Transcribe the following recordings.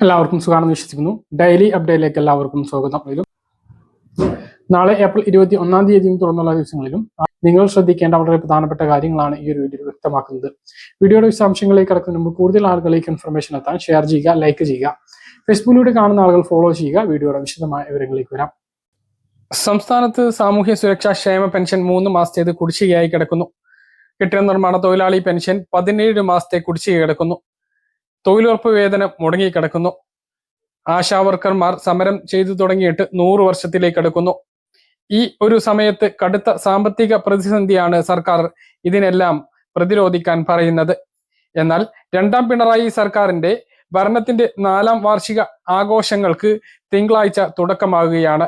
എല്ലാവർക്കും സുഖമാണെന്ന് വിശ്വസിക്കുന്നു. ഡെയിലി അപ്ഡേറ്റിലേക്ക് എല്ലാവർക്കും സ്വാഗതം. ഇതിലും നാളെ ഏപ്രിൽ ഇരുപത്തി ഒന്നാം തീയതിയും തുടർന്നുള്ള ദിവസങ്ങളിലും നിങ്ങൾ ശ്രദ്ധിക്കേണ്ട വളരെ പ്രധാനപ്പെട്ട കാര്യങ്ങളാണ് ഈ ഒരു വീഡിയോ വ്യക്തമാക്കുന്നത്. വീഡിയോയുടെ വിശദാംശങ്ങളിലേക്ക് കിടക്കുന്ന മുമ്പ് കൂടുതൽ ആളുകളിലേക്ക് ഇൻഫർമേഷൻ എത്താൻ ഷെയർ ചെയ്യുക ലൈക്ക് ചെയ്യുക. ഫേസ്ബുക്കിലൂടെ കാണുന്ന ആളുകൾ ഫോളോ ചെയ്യുക. വീഡിയോയുടെ വിശദമായ വിവരങ്ങളിലേക്ക് വരാം. സംസ്ഥാനത്ത് സാമൂഹ്യ സുരക്ഷാ ക്ഷേമ പെൻഷൻ മൂന്ന് മാസത്തേത് കുടിശ്ശികയായി കിടക്കുന്നു. കെട്ടിട നിർമ്മാണ തൊഴിലാളി പെൻഷൻ പതിനേഴ് മാസത്തെ കുടിശ്ശിക കിടക്കുന്നു. തൊഴിലുറപ്പ് വേതനം മുടങ്ങിക്കിടക്കുന്നു. ആശാവർക്കർമാർ സമരം ചെയ്തു തുടങ്ങിയിട്ട് നൂറു വർഷത്തിലേക്ക് അടുക്കുന്നു. ഈ ഒരു സമയത്ത് കടുത്ത സാമ്പത്തിക പ്രതിസന്ധിയാണ് സർക്കാർ ഇതിനെല്ലാം പ്രതിരോധിക്കാൻ പറയുന്നത്. എന്നാൽ രണ്ടാം പിണറായി സർക്കാരിന്റെ ഭരണത്തിന്റെ നാലാം വാർഷിക ആഘോഷങ്ങൾക്ക് തിങ്കളാഴ്ച തുടക്കമാകുകയാണ്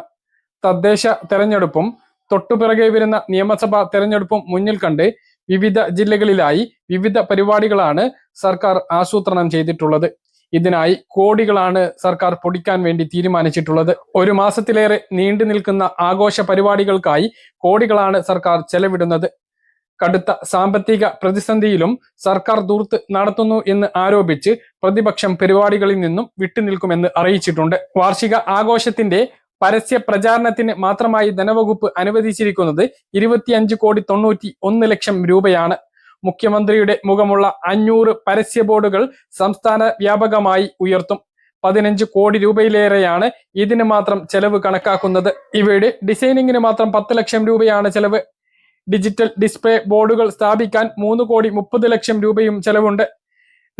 തദ്ദേശ തെരഞ്ഞെടുപ്പും തൊട്ടുപിറകെ വരുന്ന നിയമസഭാ തെരഞ്ഞെടുപ്പും മുന്നിൽ കണ്ട് വിവിധ ജില്ലകളിലായി വിവിധ പരിപാടികളാണ് സർക്കാർ ആസൂത്രണം ചെയ്തിട്ടുള്ളത്. ഇതിനായി കോടികളാണ് സർക്കാർ പൊടിക്കാൻ വേണ്ടി തീരുമാനിച്ചിട്ടുള്ളത്. ഒരു മാസത്തിലേറെ നീണ്ടു നിൽക്കുന്ന ആഘോഷ പരിപാടികൾക്കായി കോടികളാണ് സർക്കാർ ചെലവിടുന്നത്. കടുത്ത സാമ്പത്തിക പ്രതിസന്ധിയിലും സർക്കാർ ദൂർത്ത് നടത്തുന്നു എന്ന് ആരോപിച്ച് പ്രതിപക്ഷം പരിപാടികളിൽ നിന്നും വിട്ടുനിൽക്കുമെന്ന് അറിയിച്ചിട്ടുണ്ട്. വാർഷിക ആഘോഷത്തിന്റെ പരസ്യ പ്രചാരണത്തിന് മാത്രമായി ധനവകുപ്പ് അനുവദിച്ചിരിക്കുന്നത് ഇരുപത്തിയഞ്ച് കോടി തൊണ്ണൂറ്റി ഒന്ന് ലക്ഷം രൂപയാണ്. മുഖ്യമന്ത്രിയുടെ മുഖമുള്ള അഞ്ഞൂറ് പരസ്യ ബോർഡുകൾ സംസ്ഥാന വ്യാപകമായി ഉയർത്തും. പതിനഞ്ച് കോടി രൂപയിലേറെയാണ് ഇതിന് മാത്രം ചെലവ് കണക്കാക്കുന്നത്. ഇവയുടെ ഡിസൈനിങ്ങിന് മാത്രം പത്ത് ലക്ഷം രൂപയാണ് ചെലവ്. ഡിജിറ്റൽ ഡിസ്പ്ലേ ബോർഡുകൾ സ്ഥാപിക്കാൻ മൂന്ന് കോടി മുപ്പത് ലക്ഷം രൂപയും ചെലവുണ്ട്.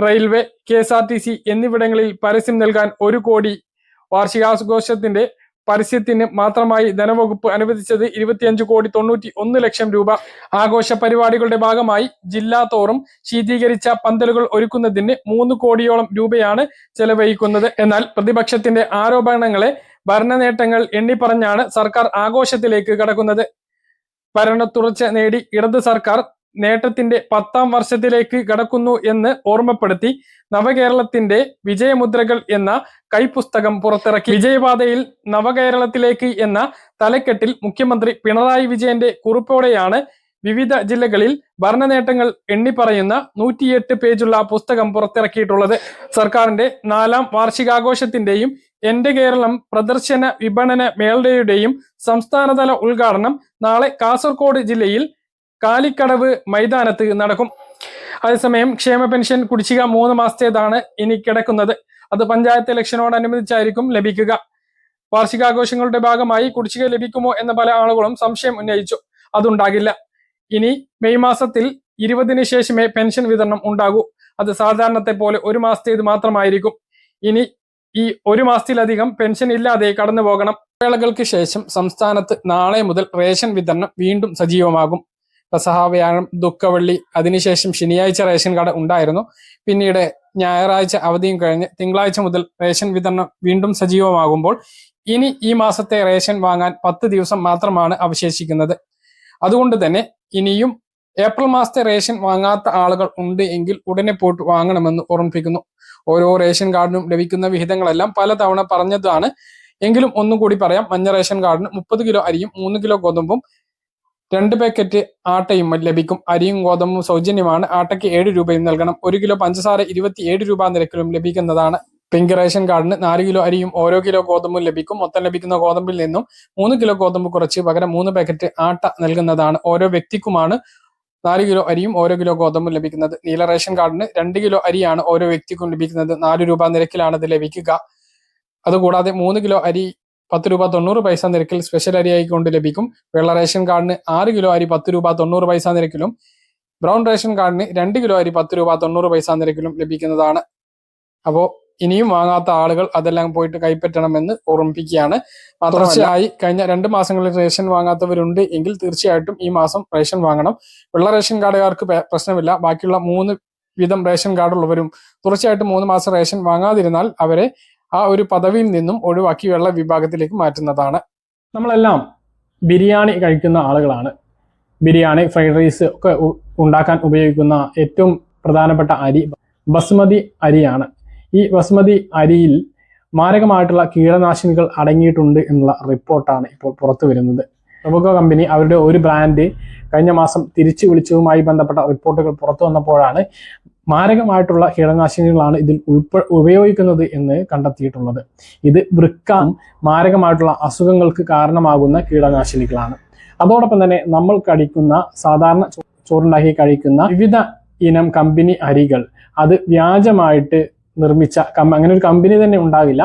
Railway K S R T C എന്നിവിടങ്ങളിൽ പരസ്യം നൽകാൻ ഒരു കോടി വാർഷികാഘോഷത്തിന്റെ പരസ്യത്തിന് മാത്രമായി ധനവകുപ്പ് അനുവദിച്ചത് ഇരുപത്തിയഞ്ച് കോടി തൊണ്ണൂറ്റി ഒന്ന് ലക്ഷം രൂപ. ആഘോഷ പരിപാടികളുടെ ഭാഗമായി ജില്ലാ തോറും ശീതീകരിച്ച പന്തലുകൾ ഒരുക്കുന്നതിന് മൂന്ന് കോടിയോളം രൂപയാണ് ചെലവഴിക്കുന്നത്. എന്നാൽ പ്രതിപക്ഷത്തിന്റെ ആരോപണങ്ങളെ ഭരണ നേട്ടങ്ങൾ എണ്ണിപ്പറഞ്ഞാണ് സർക്കാർ ആഘോഷത്തിലേക്ക് കടക്കുന്നത്. ഭരണ തുടർച്ച നേടി ഇടത് സർക്കാർ നേട്ടത്തിന്റെ പത്താം വർഷത്തിലേക്ക് കടക്കുന്നു എന്ന് ഓർമ്മപ്പെടുത്തി നവകേരളത്തിന്റെ വിജയമുദ്രകൾ എന്ന കൈപുസ്തകം പുറത്തിറക്കി. വിജയപാതയിൽ നവകേരളത്തിലേക്ക് എന്ന തലക്കെട്ടിൽ മുഖ്യമന്ത്രി പിണറായി വിജയന്റെ കുറിപ്പോടെയാണ് വിവിധ ജില്ലകളിൽ ഭരണനേട്ടങ്ങൾ എണ്ണിപ്പറയുന്ന നൂറ്റിയെട്ട് പേജുള്ള പുസ്തകം പുറത്തിറക്കിയിട്ടുള്ളത്. സർക്കാരിന്റെ നാലാം വാർഷികാഘോഷത്തിന്റെയും എന്റെ കേരളം പ്രദർശന വിപണന മേളയുടെയും സംസ്ഥാനതല ഉദ്ഘാടനം നാളെ കാസർഗോഡ് ജില്ലയിൽ കാലിക്കടവ് മൈതാനത്ത് നടക്കും. അതേസമയം ക്ഷേമ പെൻഷൻ കുടിശ്ശിക മൂന്ന് മാസത്തേതാണ് ഇനി കിടക്കുന്നത്. അത് പഞ്ചായത്ത് ഇലക്ഷനോടനുബന്ധിച്ചായിരിക്കും ലഭിക്കുക. വാർഷികാഘോഷങ്ങളുടെ ഭാഗമായി കുടിശ്ശിക ലഭിക്കുമോ എന്ന പല ആളുകളും സംശയം ഉന്നയിച്ചു. അതുണ്ടാകില്ല. ഇനി മെയ് മാസത്തിൽ ഇരുപതിന് ശേഷമേ പെൻഷൻ വിതരണം ഉണ്ടാകൂ. അത് സാധാരണത്തെ പോലെ ഒരു മാസത്തേത് മാത്രമായിരിക്കും. ഇനി ഈ ഒരു മാസത്തിലധികം പെൻഷൻ ഇല്ലാതെ കടന്നു പോകണം വേളകൾക്ക് ശേഷം സംസ്ഥാനത്ത് നാളെ മുതൽ റേഷൻ വിതരണം വീണ്ടും സജീവമാകും. പെസഹാവ്യാഴം ദുഃഖവള്ളി അതിനുശേഷം ശനിയാഴ്ച റേഷൻ കട ഉണ്ടായിരുന്നു. പിന്നീട് ഞായറാഴ്ച അവധിയും കഴിഞ്ഞ് തിങ്കളാഴ്ച മുതൽ റേഷൻ വിതരണം വീണ്ടും സജീവമാകുമ്പോൾ ഇനി ഈ മാസത്തെ റേഷൻ വാങ്ങാൻ പത്ത് ദിവസം മാത്രമാണ് അവശേഷിക്കുന്നത്. അതുകൊണ്ട് തന്നെ ഇനിയും ഏപ്രിൽ മാസത്തെ റേഷൻ വാങ്ങാത്ത ആളുകൾ ഉണ്ട് എങ്കിൽ ഉടനെ പോയിട്ട് വാങ്ങണമെന്ന് ഓർമ്മിപ്പിക്കുന്നു. ഓരോ റേഷൻ കാർഡിനും ലഭിക്കുന്ന വിഹിതങ്ങളെല്ലാം പലതവണ പറഞ്ഞതാണ്. എങ്കിലും ഒന്നും കൂടി പറയാം മഞ്ഞ റേഷൻ കാർഡിന് മുപ്പത് കിലോ അരിയും മൂന്ന് കിലോ ഗോതമ്പും രണ്ട് പാക്കറ്റ് ആട്ടയും ലഭിക്കും. അരിയും ഗോതമ്പും സൗജന്യമാണ്. ആട്ടയ്ക്ക് ഏഴ് രൂപയും നൽകണം. ഒരു കിലോ പഞ്ചസാര ഇരുപത്തി ഏഴ് രൂപ നിരക്കിലും ലഭിക്കുന്നതാണ്. പിങ്ക് റേഷൻ കാർഡിന് നാല് കിലോ അരിയും ഓരോ കിലോ ഗോതമ്പും ലഭിക്കും. മൊത്തം ലഭിക്കുന്ന ഗോതമ്പിൽ നിന്നും മൂന്ന് കിലോ ഗോതമ്പ് കുറച്ച് പകരം മൂന്ന് പാക്കറ്റ് ആട്ട നൽകുന്നതാണ്. ഓരോ വ്യക്തിക്കുമാണ് നാല് കിലോ അരിയും ഓരോ കിലോ ഗോതമ്പും ലഭിക്കുന്നത്. നീല റേഷൻ കാർഡിന് രണ്ട് കിലോ അരിയാണ് ഓരോ വ്യക്തിക്കും ലഭിക്കുന്നത്. നാല് രൂപ നിരക്കിലാണ് ഇത് ലഭിക്കുക. അതുകൂടാതെ മൂന്ന് കിലോ അരി പത്ത് രൂപ തൊണ്ണൂറ് പൈസ നിരക്കിൽ സ്പെഷ്യൽ അരി ആയിക്കൊണ്ട് ലഭിക്കും. വെള്ള റേഷൻ കാർഡിന് ആറ് കിലോ അരി പത്ത് രൂപ തൊണ്ണൂറ് പൈസ നിരക്കിലും ബ്രൗൺ റേഷൻ കാർഡിന് രണ്ട് കിലോ അരി പത്ത് രൂപ തൊണ്ണൂറ് പൈസ നിരക്കിലും ലഭിക്കുന്നതാണ്. അപ്പോൾ ഇനിയും വാങ്ങാത്ത ആളുകൾ അതെല്ലാം പോയിട്ട് കൈപ്പറ്റണമെന്ന് ഓർമ്മിപ്പിക്കുകയാണ്. തുടർച്ചയായി കഴിഞ്ഞ രണ്ട് മാസങ്ങളിൽ റേഷൻ വാങ്ങാത്തവരുണ്ട് എങ്കിൽ തീർച്ചയായിട്ടും ഈ മാസം റേഷൻ വാങ്ങണം. വെള്ള റേഷൻ കാർഡുകാർക്ക് പ്രശ്നമില്ല. ബാക്കിയുള്ള മൂന്ന് വീതം റേഷൻ കാർഡുള്ളവരും തുടർച്ചയായിട്ടും മൂന്ന് മാസം റേഷൻ വാങ്ങാതിരുന്നാൽ അവരെ ആ ഒരു പദവിയിൽ നിന്നും ഒഴിവാക്കി വെള്ള വിഭാഗത്തിലേക്ക് മാറ്റുന്നതാണ്. നമ്മളെല്ലാം ബിരിയാണി കഴിക്കുന്ന ആളുകളാണ്. ബിരിയാണി ഫ്രൈഡ് റൈസ് ഒക്കെ ഉണ്ടാക്കാൻ ഉപയോഗിക്കുന്ന ഏറ്റവും പ്രധാനപ്പെട്ട അരി ബസ്മതി അരിയാണ്. ഈ ബസ്മതി അരിയിൽ മാരകമായിട്ടുള്ള കീടനാശിനികൾ അടങ്ങിയിട്ടുണ്ട് എന്നുള്ള റിപ്പോർട്ടാണ് ഇപ്പോൾ പുറത്തു വരുന്നത്. റബോക്കോ കമ്പനി അവരുടെ ഒരു ബ്രാൻഡ് കഴിഞ്ഞ മാസം തിരിച്ചു വിളിച്ചതുമായി ബന്ധപ്പെട്ട റിപ്പോർട്ടുകൾ പുറത്തു വന്നപ്പോഴാണ് മാരകമായിട്ടുള്ള കീടനാശിനികളാണ് ഇതിൽ ഉൾപ്പെ ഉപയോഗിക്കുന്നത് എന്ന് കണ്ടെത്തിയിട്ടുള്ളത്. ഇത് വൃക്ക മാരകമായിട്ടുള്ള അസുഖങ്ങൾക്ക് കാരണമാകുന്ന കീടനാശിനികളാണ്. അതോടൊപ്പം തന്നെ നമ്മൾ കഴിക്കുന്ന സാധാരണ ചോറുണ്ടാക്കി കഴിക്കുന്ന വിവിധ ഇനം കമ്പനി അരികൾ അത് വ്യാജമായിട്ട് നിർമ്മിച്ച അങ്ങനെ ഒരു കമ്പനി തന്നെ ഉണ്ടാകില്ല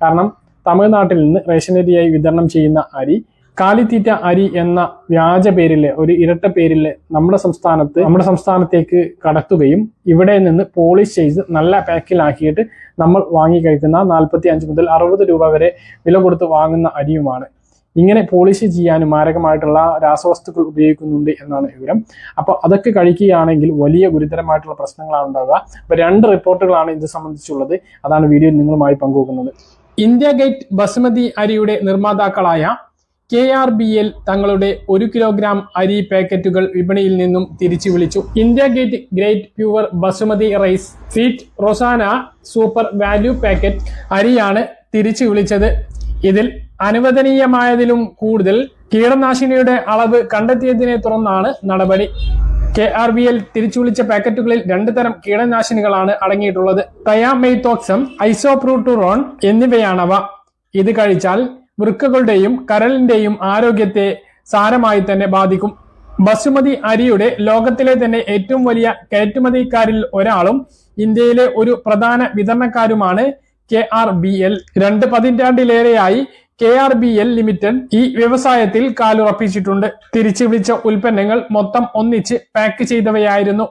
കാരണം തമിഴ്നാട്ടിൽ നിന്ന് റേഷൻ അരിയായി വിതരണം ചെയ്യുന്ന അരി കാലിത്തീറ്റ അരി എന്ന വ്യാജ പേരിൽ ഒരു ഇരട്ട പേരിൽ നമ്മുടെ സംസ്ഥാനത്ത് നമ്മുടെ സംസ്ഥാനത്തേക്ക് കടത്തുകയും ഇവിടെ നിന്ന് പോളിഷ് ചെയ്ത് നല്ല പാക്കിലാക്കിയിട്ട് നമ്മൾ വാങ്ങി കഴിക്കുന്ന നാൽപ്പത്തി അഞ്ച് മുതൽ അറുപത് രൂപ വരെ വില കൊടുത്ത് വാങ്ങുന്ന അരിയുമാണ്. ഇങ്ങനെ പോളിഷ് ചെയ്യാനും മാരകമായിട്ടുള്ള രാസവസ്തുക്കൾ ഉപയോഗിക്കുന്നുണ്ട് എന്നാണ് വിവരം. അപ്പോൾ അതൊക്കെ കഴിക്കുകയാണെങ്കിൽ വലിയ ഗുരുതരമായിട്ടുള്ള പ്രശ്നങ്ങളാണ് ഉണ്ടാവുക. അപ്പോൾ രണ്ട് റിപ്പോർട്ടുകളാണ് ഇത് സംബന്ധിച്ചുള്ളത്. അതാണ് വീഡിയോയിൽ നിങ്ങളുമായി പങ്കുവെക്കുന്നത്. ഇന്ത്യ ഗേറ്റ് ബസുമതി അരിയുടെ നിർമ്മാതാക്കളായ കെ ആർ ബി എൽ തങ്ങളുടെ ഒരു കിലോഗ്രാം അരി പാക്കറ്റുകൾ വിപണിയിൽ നിന്നും തിരിച്ചു വിളിച്ചു. India gate great pure basmati rice feast Rozana super value packet അരിയാണ് തിരിച്ചു വിളിച്ചത്. ഇതിൽ അനുവദനീയമായതിലും കൂടുതൽ കീടനാശിനിയുടെ അളവ് കണ്ടെത്തിയതിനെ തുടർന്നാണ് നടപടി. കെ ആർ ബി എൽ തിരിച്ചു വിളിച്ച പാക്കറ്റുകളിൽ രണ്ട് തരം കീടനാശിനികളാണ് അടങ്ങിയിട്ടുള്ളത്. തയാമെയ്തോക്സം ഐസോപ്രൂട്ടുറോൺ എന്നിവയാണവ. ഇത് കഴിച്ചാൽ വൃക്കകളുടെയും കരളിന്റെയും ആരോഗ്യത്തെ സാരമായി തന്നെ ബാധിക്കും. ബസുമതി അരിയുടെ ലോകത്തിലെ തന്നെ ഏറ്റവും വലിയ കയറ്റുമതിക്കാരിൽ ഒരാളും ഇന്ത്യയിലെ ഒരു പ്രധാന വിതരണക്കാരുമാണ് കെ ആർ ബി എൽ. രണ്ട് പതിറ്റാണ്ടിലേറെയായി K R B L limited ഈ വ്യവസായത്തിൽ കാലുറപ്പിച്ചിട്ടുണ്ട്. തിരിച്ചു വിളിച്ച ഉൽപ്പന്നങ്ങൾ മൊത്തം ഒന്നിച്ച് പാക്ക് ചെയ്തവയായിരുന്നു.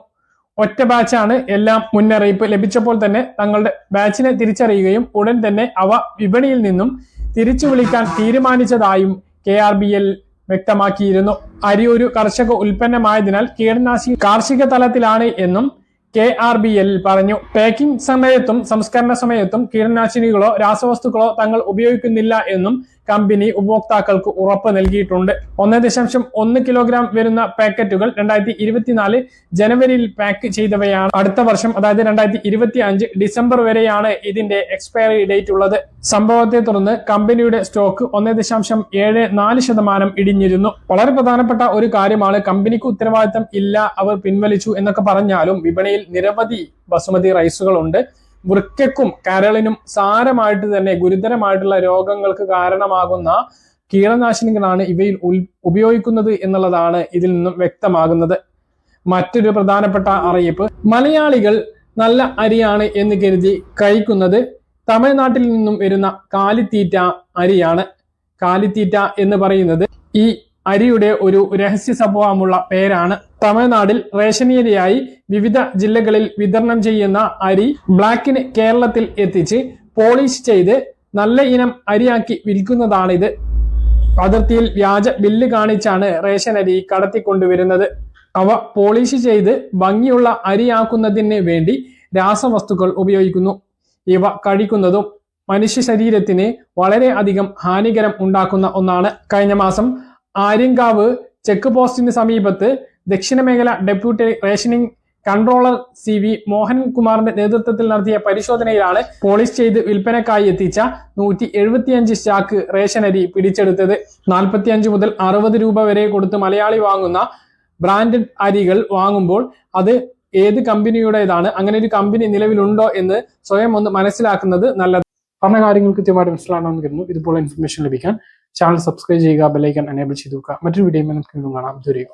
ഒറ്റ ബാച്ചാണ് എല്ലാം മുന്നറിയിപ്പ് ലഭിച്ചപ്പോൾ തന്നെ തങ്ങളുടെ ബാച്ചിനെ തിരിച്ചറിയുകയും ഉടൻ തന്നെ അവ വിപണിയിൽ നിന്നും തിരിച്ചു വിളിക്കാൻ തീരുമാനിച്ചതായും കെ ആർ ബി എൽ വ്യക്തമാക്കിയിരുന്നു. അരി ഒരു കർഷക ഉൽപ്പന്നമായതിനാൽ കീടനാശിനി കാർഷിക തലത്തിലാണ് എന്നും കെ ആർ ബി എൽ പറഞ്ഞു. പാക്കിംഗ് സമയത്തും സംസ്കരണ സമയത്തും കീടനാശിനികളോ രാസവസ്തുക്കളോ തങ്ങൾ ഉപയോഗിക്കുന്നില്ല എന്നും കമ്പനി ഉപഭോക്താക്കൾക്ക് ഉറപ്പ് നൽകിയിട്ടുണ്ട്. ഒന്ന് ദശാംശം ഒന്ന് കിലോഗ്രാം വരുന്ന പാക്കറ്റുകൾ രണ്ടായിരത്തി ഇരുപത്തിനാല് ജനുവരിയിൽ പാക്ക് ചെയ്തവയാണ്. അടുത്ത വർഷം അതായത് രണ്ടായിരത്തി ഇരുപത്തി അഞ്ച് ഡിസംബർ വരെയാണ് ഇതിന്റെ എക്സ്പയറി ഡേറ്റ് ഉള്ളത്. സംഭവത്തെ തുടർന്ന് കമ്പനിയുടെ സ്റ്റോക്ക് ഒന്ന് ദശാംശം ഏഴ് നാല് ശതമാനം ഇടിഞ്ഞിരുന്നു. വളരെ പ്രധാനപ്പെട്ട ഒരു കാര്യമാണ് കമ്പനിക്ക് ഉത്തരവാദിത്തം ഇല്ല അവർ പിൻവലിച്ചു എന്നൊക്കെ പറഞ്ഞാലും വിപണിയിൽ നിരവധി ബസുമതി റൈസുകളുണ്ട്. വൃക്കയ്ക്കും കരളിനും സാരമായിട്ട് തന്നെ ഗുരുതരമായിട്ടുള്ള രോഗങ്ങൾക്ക് കാരണമാകുന്ന കീടനാശിനികളാണ് ഇവയിൽ ഉപയോഗിക്കുന്നത് എന്നുള്ളതാണ് ഇതിൽ നിന്നും വ്യക്തമാകുന്നത്. മറ്റൊരു പ്രധാനപ്പെട്ട അറിയിപ്പ് മലയാളികൾ നല്ല അരിയാണ് എന്ന് കരുതി കഴിക്കുന്നത് തമിഴ്നാട്ടിൽ നിന്നും വരുന്ന കാലിത്തീറ്റ അരിയാണ്. കാലിത്തീറ്റ എന്ന് പറയുന്നത് ഈ അരിയുടെ ഒരു രഹസ്യ സ്വഭാവമുള്ള പേരാണ്. തമിഴ്നാട്ടിൽ റേഷനേരിയായി വിവിധ ജില്ലകളിൽ വിതരണം ചെയ്യുന്ന അരി ബ്ലാക്കിന് കേരളത്തിൽ എത്തിച്ച് പോളിഷ് ചെയ്ത് നല്ല ഇനം അരിയാക്കി വിൽക്കുന്നതാണിത്. അതിർത്തിയിൽ വ്യാജ ബില്ല് കാണിച്ചാണ് റേഷൻ അരി കടത്തിക്കൊണ്ടുവരുന്നത്. അവ പോളിഷ് ചെയ്ത് ഭംഗിയുള്ള അരിയാക്കുന്നതിന് വേണ്ടി രാസവസ്തുക്കൾ ഉപയോഗിക്കുന്നു. ഇവ കഴിക്കുന്നതും മനുഷ്യ ശരീരത്തിന് വളരെ അധികം ഹാനികരം ഉണ്ടാക്കുന്ന ഒന്നാണ്. കഴിഞ്ഞ മാസം ആര്യങ്കാവ് ചെക്ക് പോസ്റ്റിന് സമീപത്ത് ദക്ഷിണ മേഖല deputy rationing controller C V മോഹൻകുമാറിന്റെ നേതൃത്വത്തിൽ നടത്തിയ പരിശോധനയിലാണ് പോളിഷ് ചെയ്ത് വിൽപ്പനക്കായി എത്തിച്ച നൂറ്റി എഴുപത്തിയഞ്ച് സ്റ്റാക്ക് റേഷൻ അരി പിടിച്ചെടുത്തത്. നാൽപ്പത്തിയഞ്ച് മുതൽ അറുപത് രൂപ വരെ കൊടുത്ത് മലയാളി വാങ്ങുന്ന ബ്രാൻഡഡ് അരികൾ വാങ്ങുമ്പോൾ അത് ഏത് കമ്പനിയുടേതാണ് അങ്ങനെ ഒരു കമ്പനി നിലവിലുണ്ടോ എന്ന് സ്വയം ഒന്ന് മനസ്സിലാക്കുന്നത് നല്ലത്. പറഞ്ഞ കാര്യങ്ങൾ കൃത്യമായിട്ട് മനസ്സിലാണെന്ന് കരുതുന്നു. ഇതുപോലെ ഇൻഫർമേഷൻ ലഭിക്കാൻ ചാനൽ സബ്സ്ക്രൈബ് ചെയ്യുക ബെലൈക്കൻ എനേബിൾ ചെയ്തു മറ്റൊരു വീഡിയോ നമുക്ക് കാണാം. ദുരൈ